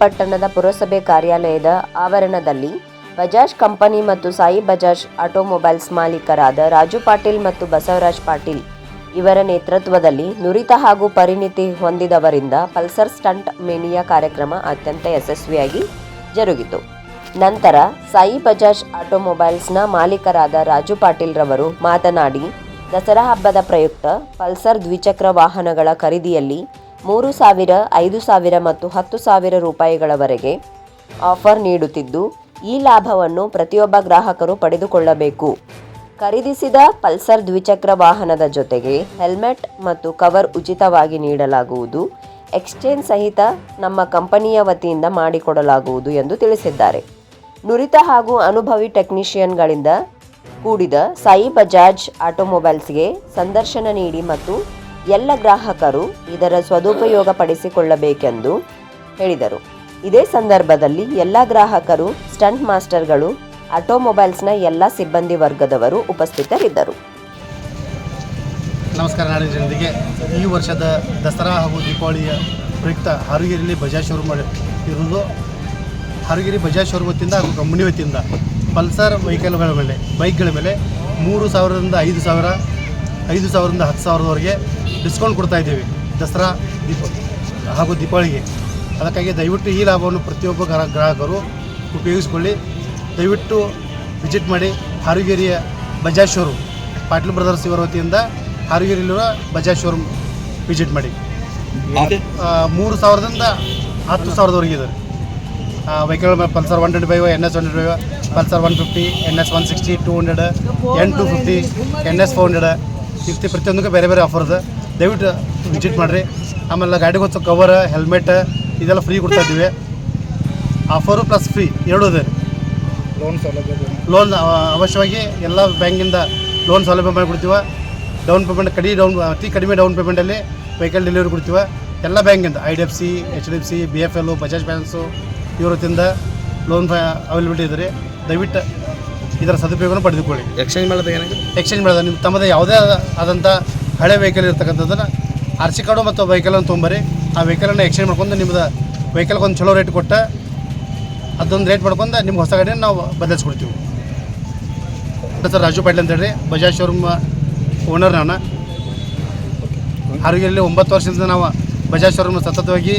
ಪಟ್ಟಣದ ಪುರಸಭೆ ಕಾರ್ಯಾಲಯದ ಆವರಣದಲ್ಲಿ ಬಜಾಜ್ ಕಂಪನಿ ಮತ್ತು ಸಾಯಿ ಬಜಾಜ್ ಆಟೋಮೊಬೈಲ್ಸ್ ಮಾಲೀಕರಾದ ರಾಜು ಪಾಟೀಲ್ ಮತ್ತು ಬಸವರಾಜ್ ಪಾಟೀಲ್ ಇವರ ನೇತೃತ್ವದಲ್ಲಿ ನುರಿತ ಹಾಗೂ ಪರಿಣಿತಿ ಹೊಂದಿದವರಿಂದ ಪಲ್ಸರ್ ಸ್ಟಂಟ್ ಮೇನಿಯಾ ಕಾರ್ಯಕ್ರಮ ಅತ್ಯಂತ ಯಶಸ್ವಿಯಾಗಿ ಜರುಗಿತು. ನಂತರ ಸಾಯಿ ಬಜಾಜ್ ಆಟೋಮೊಬೈಲ್ಸ್ನ ಮಾಲೀಕರಾದ ರಾಜು ಪಾಟೀಲ್ ರವರು ಮಾತನಾಡಿ, ದಸರಾ ಹಬ್ಬದ ಪ್ರಯುಕ್ತ ಪಲ್ಸರ್ ದ್ವಿಚಕ್ರ ವಾಹನಗಳ ಖರೀದಿಯಲ್ಲಿ ಮೂರು ಸಾವಿರ, ಐದು ಸಾವಿರ ಮತ್ತು ಹತ್ತು ಸಾವಿರ ರೂಪಾಯಿಗಳವರೆಗೆ ಆಫರ್ ನೀಡುತ್ತಿದ್ದು, ಈ ಲಾಭವನ್ನು ಪ್ರತಿಯೊಬ್ಬ ಗ್ರಾಹಕರು ಪಡೆದುಕೊಳ್ಳಬೇಕು. ಖರೀದಿಸಿದ ಪಲ್ಸರ್ ದ್ವಿಚಕ್ರ ವಾಹನದ ಜೊತೆಗೆ ಹೆಲ್ಮೆಟ್ ಮತ್ತು ಕವರ್ ಉಚಿತವಾಗಿ ನೀಡಲಾಗುವುದು. ಎಕ್ಸ್ಚೇಂಜ್ ಸಹಿತ ನಮ್ಮ ಕಂಪನಿಯ ವತಿಯಿಂದ ಮಾಡಿಕೊಡಲಾಗುವುದು ಎಂದು ತಿಳಿಸಿದ್ದಾರೆ. ನುರಿತ ಹಾಗೂ ಅನುಭವಿ ಟೆಕ್ನಿಷಿಯನ್ಗಳಿಂದ ಕೂಡಿದ ಸಾಯಿ ಬಜಾಜ್ ಆಟೋಮೊಬೈಲ್ಸ್ಗೆ ಸಂದರ್ಶನ ನೀಡಿ ಮತ್ತು ಎಲ್ಲ ಗ್ರಾಹಕರು ಇದರ ಸದುಪಯೋಗ ಪಡಿಸಿಕೊಳ್ಳಬೇಕೆಂದು ಹೇಳಿದರು. ಇದೇ ಸಂದರ್ಭದಲ್ಲಿ ಎಲ್ಲ ಗ್ರಾಹಕರು, ಸ್ಟಂಟ್ ಮಾಸ್ಟರ್ಗಳು, ಆಟೋಮೊಬೈಲ್ಸ್ನ ಎಲ್ಲ ಸಿಬ್ಬಂದಿ ವರ್ಗದವರು ಉಪಸ್ಥಿತರಿದ್ದರು. ನಮಸ್ಕಾರ ನಾಡಿನ ಜನರಿಗೆ. ಈ ವರ್ಷದ ದಸರಾ ಹಾಗೂ ದೀಪಾವಳಿಯ ಪ್ರಯುಕ್ತ ಹಾರುಗಿರಿಯಲ್ಲಿ ಬಜಾಜ್ ಶೋರೂಮ್ ಇರುವುದು ಹಾರುಗಿರಿ ಬಜಾಜ್ ಶೋರೂಮ್ ವತಿಯಿಂದ ಹಾಗೂ ಕಂಪನಿ ವತಿಯಿಂದ ಪಲ್ಸರ್ ವೆಹಿಕಲ್ಗಳ ಮೇಲೆ, ಬೈಕ್ಗಳ ಮೇಲೆ ಮೂರು ಸಾವಿರದಿಂದ ಐದು ಸಾವಿರ, ಐದು ಸಾವಿರದಿಂದ ಹತ್ತು ಸಾವಿರದವರೆಗೆ ಡಿಸ್ಕೌಂಟ್ ಕೊಡ್ತಾ ಇದ್ದೀವಿ. ದಸರಾ ದೀಪ ಹಾಗೂ ದೀಪಾವಳಿಗೆ. ಅದಕ್ಕಾಗಿ ದಯವಿಟ್ಟು ಈ ಲಾಭವನ್ನು ಪ್ರತಿಯೊಬ್ಬ ಗ್ರಾಹ ಗ್ರಾಹಕರು ಉಪಯೋಗಿಸ್ಕೊಳ್ಳಿ. ದಯವಿಟ್ಟು ವಿಸಿಟ್ ಮಾಡಿ ಹಾರುಗೇರಿಯ ಬಜಾಜ್ ಶೋರೂಮ್ ಪಾಟೀಲ್ ಬ್ರದರ್ಸ್ ಇವರ ವತಿಯಿಂದ ಹಾರುಗೇರಿಯಲ್ಲಿರುವ ಬಜಾಜ್ ಶೋರೂಮ್ ವಿಸಿಟ್ ಮಾಡಿ. ಮೂರು ಸಾವಿರದಿಂದ ಹತ್ತು ಸಾವಿರದವರೆಗೆ ಇದೆ. Vehicle Pulsar one twenty five N S one twenty five Pulsar one fifty N S one sixty two hundred N two fifty N S four hundred ಈ ಪ್ರತಿಯೊಂದಕ್ಕೂ ಬೇರೆ ಬೇರೆ ಆಫರ್ ಇದೆ. ದಯವಿಟ್ಟು ವಿಸಿಟ್ ಮಾಡಿರಿ. ಆಮೇಲೆ ಗಾಡಿಗೆ ಹೊತ್ತು ಕವರ್ ಹೆಲ್ಮೆಟ್ ಇದೆಲ್ಲ ಫ್ರೀ ಕೊಡ್ತಾ ಇದ್ದೀವಿ. ಆಫರು ಪ್ಲಸ್ ಫ್ರೀ ಎರಡೂ ಇದೆ ಲೋನ್ ಸೌಲಭ್ಯ ಲೋನ್ ಅವಶ್ಯವಾಗಿ ಎಲ್ಲ ಬ್ಯಾಂಕಿಂದ ಲೋನ್ ಸೌಲಭ್ಯ ಮಾಡಿಕೊಡ್ತೀವ. ಡೌನ್ ಪೇಮೆಂಟ್ ಕಡಿಮೆ ಡೌನ್ ಅತಿ ಕಡಿಮೆ ಡೌನ್ ಪೇಮೆಂಟಲ್ಲಿ ವೆಹಿಕಲ್ ಡೆಲಿವರಿ ಕೊಡ್ತೀವ. ಎಲ್ಲ ಬ್ಯಾಂಕಿಂದ I D F C H D F C B F L Bajaj finance ಇವ್ರ ಲೋನ್ ಅವೈಲಬಿಲಿಟಿ ಇದೆ ರೀ. ದಯವಿಟ್ಟು ಇದರ ಸದುಪಯೋಗವನ್ನು ಪಡೆದುಕೊಳ್ಳಿ. ಎಕ್ಸ್ಚೇಂಜ್ ಮಾಡೋದು ಏನಾಗಿದೆ ಎಕ್ಸ್ಚೇಂಜ್ ಮಾಡೋದು ನಿಮ್ಮ ತಮ್ಮದೇ ಯಾವುದೇ ಆದಂಥ ಹಳೆ ವೆಹಿಕಲ್ ಇರ್ತಕ್ಕಂಥದ್ದನ್ನು ಆರ್ ಸಿ ಕಾರ್ಡು ಮತ್ತು ವೆಹಿಕಲನ್ನು ತೊಗೊಂಬರಿ ಆ ವೆಹಿಕಲನ್ನು ಎಕ್ಸ್ಚೇಂಜ್ ಮಾಡ್ಕೊಂಡು ನಿಮ್ಮದು ವೆಹಿಕಲ್ಗೆ ಒಂದು ಚಲೋ ರೇಟ್ ಕೊಟ್ಟ ಅದೊಂದು ರೇಟ್ ಮಾಡ್ಕೊಂಡು ನಿಮ್ಗೆ ಹೊಸ ಗಾಡಿಯನ್ನು ನಾವು ಬದಲಿಸ್ಕೊಡ್ತೀವಿ. ಸರ್? ರಾಜು ಪಾಟೀಲ್ ಅಂತ ಹೇಳಿ ಬಜಾಜ್ ಶೋರೂಮ್ ಓನರ್ ನಾನು. ಆರೋಗ್ಯದಲ್ಲಿ ಒಂಬತ್ತು ವರ್ಷದಿಂದ ನಾವು ಬಜಾಜ್ ಶೋರೂಮ್ ಸತತವಾಗಿ